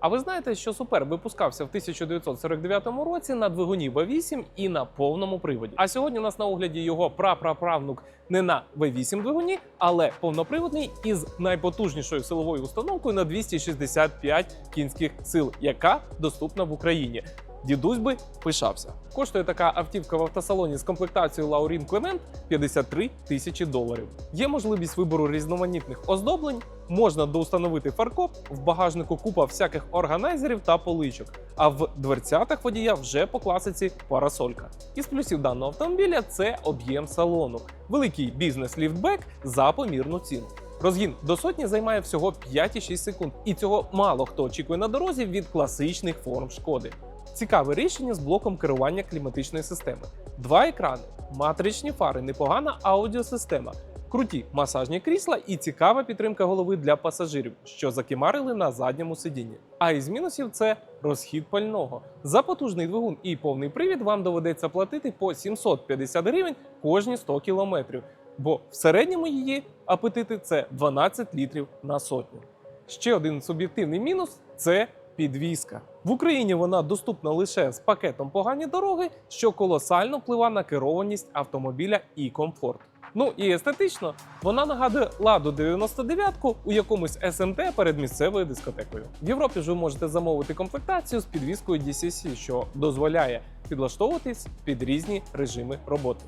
А ви знаєте, що Супер випускався в 1949 році на двигуні V8 і на повному приводі. А сьогодні у нас на огляді його прапраправнук не на V8 двигуні, але повноприводний із найпотужнішою силовою установкою на 265 кінських сил, яка доступна в Україні. Дідусь би пишався. Коштує така автівка в автосалоні з комплектацією Laurin Clement 53 тисячі доларів. Є можливість вибору різноманітних оздоблень, можна доустановити фаркоп, в багажнику купа всяких органайзерів та поличок. А в дверцятах водія вже по класиці парасолька. Із плюсів даного автомобіля це об'єм салону, великий бізнес-ліфтбек за помірну ціну. Розгін до сотні займає всього 5,6 секунд, і цього мало хто очікує на дорозі від класичних форм шкоди. Цікаве рішення з блоком керування кліматичної системи. Два екрани, матричні фари, непогана аудіосистема, круті масажні крісла і цікава підтримка голови для пасажирів, що закимарили на задньому сидінні. А із мінусів це розхід пального. За потужний двигун і повний привід вам доведеться платити по 750 гривень кожні 100 кілометрів, бо в середньому її апетити це 12 літрів на сотню. Ще один суб'єктивний мінус це підвізка. В Україні вона доступна лише з пакетом погані дороги, що колосально впливає на керованість автомобіля і комфорт. Ну і естетично вона нагадує ладу 99-ку у якомусь СМТ перед місцевою дискотекою. В Європі ж ви можете замовити комплектацію з підвіскою DCC, що дозволяє підлаштовуватись під різні режими роботи.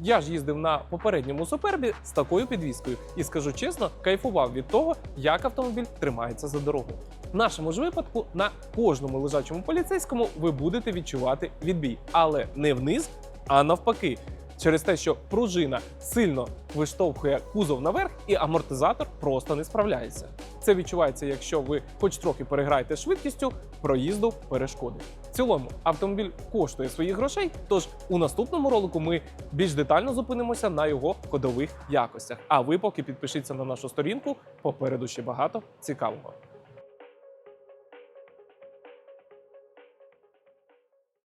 Я ж їздив на попередньому супербі з такою підвіскою і скажу чесно, кайфував від того, як автомобіль тримається за дорогою. В нашому ж випадку на кожному лежачому поліцейському ви будете відчувати відбій, але не вниз, а навпаки. Через те, що пружина сильно виштовхує кузов наверх, і амортизатор просто не справляється. Це відчувається, якщо ви хоч трохи переграєте швидкістю проїзду перешкоди. В цілому автомобіль коштує своїх грошей. Тож у наступному ролику ми більш детально зупинимося на його ходових якостях. А ви поки підпишіться на нашу сторінку. Попереду ще багато цікавого.